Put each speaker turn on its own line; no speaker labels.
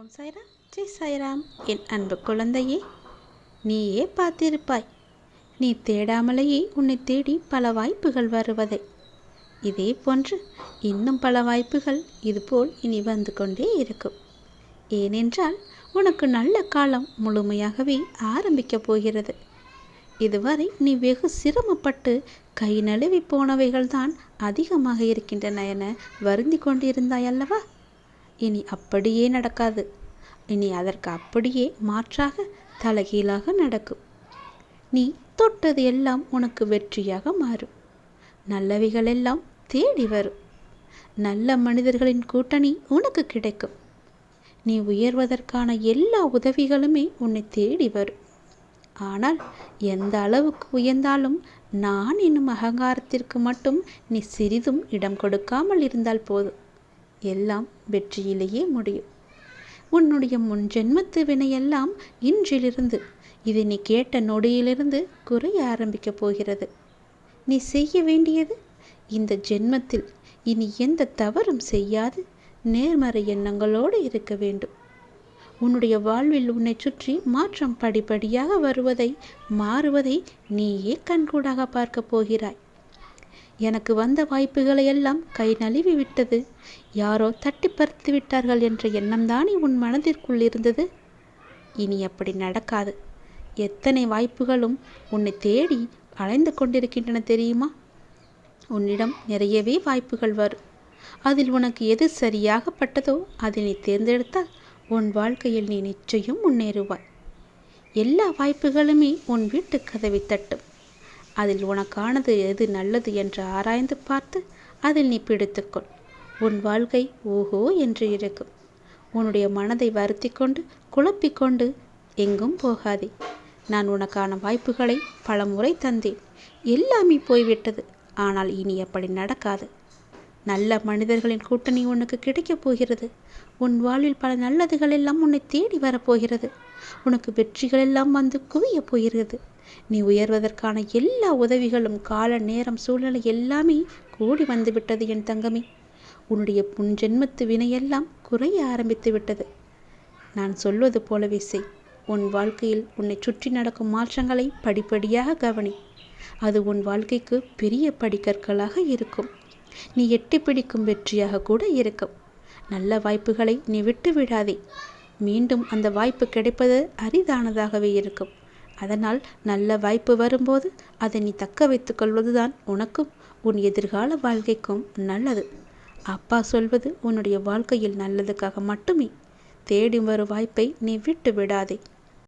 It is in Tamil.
ஓம் சாய்ராம் ஜெய் சாய்ராம் என் அன்பு குழந்தையே நீயே பார்த்திருப்பாய். நீ தேடாமலேயே உன்னை தேடி பல வாய்ப்புகள் வருவதை. இதே போன்று இன்னும் பல வாய்ப்புகள் இதுபோல் இனி வந்து கொண்டே இருக்கும். ஏனென்றால் உனக்கு நல்ல காலம் முழுமையாகவே ஆரம்பிக்கப் போகிறது. இதுவரை நீ வெகு சிரமப்பட்டு கை நழுவி போனவைகள்தான் அதிகமாக இருக்கின்றன என வருந்தி கொண்டிருந்தாய் அல்லவா இனி அப்படியே நடக்காது. இனி அதற்கு அப்படியே மாற்றாக தலைகீழாக நடக்கும். நீ தொட்டது எல்லாம் உனக்கு வெற்றியாக மாறும். நல்லவைகள் எல்லாம் தேடி வரும். நல்ல மனிதர்களின் கூட்டணி உனக்கு கிடைக்கும். நீ உயர்வதற்கான எல்லா உதவிகளுமே உன்னை தேடி வரும். ஆனால் எந்த அளவுக்கு உயர்ந்தாலும் நான் என்னும் அகங்காரத்திற்கு மட்டும் நீ சிறிதும் இடம் கொடுக்காமல் இருந்தால் போதும். எல்லாம் வெற்றியிலேயே முடியும். உன்னுடைய முன் ஜென்மத்து வினையெல்லாம் இன்றிலிருந்து இதை நீ கேட்ட நொடியிலிருந்து குறைய ஆரம்பிக்கப் போகிறது. நீ செய்ய வேண்டியது இந்த ஜென்மத்தில் இனி எந்த தவறும் செய்யாது நேர்மறை எண்ணங்களோடு இருக்க வேண்டும். உன்னுடைய வாழ்வில் உன்னை சுற்றி மாற்றம் படிப்படியாக வருவதை மாறுவதை நீயே கண்கூடாக பார்க்கப் போகிறாய். எனக்கு வந்த வாய்ப்புகளை எல்லாம் கை நழுவி விட்டது. யாரோ தட்டி பறித்து விட்டார்கள் என்ற எண்ணம்தானே உன் மனதிற்குள் இருந்தது? இனி அப்படி நடக்காது. எத்தனை வாய்ப்புகளும் உன்னை தேடி அலைந்து கொண்டிருக்கின்றன தெரியுமா? உன்னிடம் நிறையவே வாய்ப்புகள் வரும். அதில் உனக்கு எது சரியாகப்பட்டதோ அதை நீ தேர்ந்தெடுத்தால் உன் வாழ்க்கையில் நீ நிச்சயம் முன்னேறுவாய். எல்லா வாய்ப்புகளுமே உன் வீட்டு கதவை தட்டும். அதில் உனக்கானது எது நல்லது என்று ஆராய்ந்து பார்த்து அதில் நீ பிடித்துக்கொள். உன் வாழ்க்கை ஓஹோ என்று இருக்கும். உன்னுடைய மனதை வருத்தி கொண்டு குழப்பிக்கொண்டு எங்கும் போகாதே. நான் உனக்கான வாய்ப்புகளை பல முறை தந்தேன். எல்லாமே போய்விட்டது. ஆனால் இனி அப்படி நடக்காது. நல்ல மனிதர்களின் கூட்டணி உனக்கு கிடைக்கப் போகிறது. உன் வாழ்வில் பல நல்லதுகள் எல்லாம் உன்னை தேடி வரப்போகிறது. உனக்கு வெற்றிகள் எல்லாம் வந்து குவியப் போகிறது. நீ உயர்வதற்கான எல்லா உதவிகளும் கால நேரம் சூழ்நிலை எல்லாமே கூடி வந்து விட்டது என் தங்கமே. உன்னுடைய புன்ஜென்மத்து வினையெல்லாம் குறைய ஆரம்பித்து விட்டது. நான் சொல்வது போலவே செய். உன் வாழ்க்கையில் உன்னை சுற்றி நடக்கும் மாற்றங்களை படிப்படியாக கவனி. அது உன் வாழ்க்கைக்கு பெரிய படிக்கற்களாக இருக்கும். நீ எட்டி பிடிக்கும் வெற்றியாக கூட இருக்கும். நல்ல வாய்ப்புகளை நீ விட்டு விடாதே. மீண்டும் அந்த வாய்ப்பு கிடைப்பது அரிதானதாகவே இருக்கும். அதனால் நல்ல வாய்ப்பு வரும்போது அதை நீ தக்க வைத்துக் கொள்வதுதான் உனக்கும் உன் எதிர்கால வாழ்க்கைக்கும் நல்லது. அப்பா சொல்வது உன்னுடைய வாழ்க்கையில் நல்லதுக்காக மட்டுமே. தேடி வரும் வாய்ப்பை நீ விட்டு விடாதே.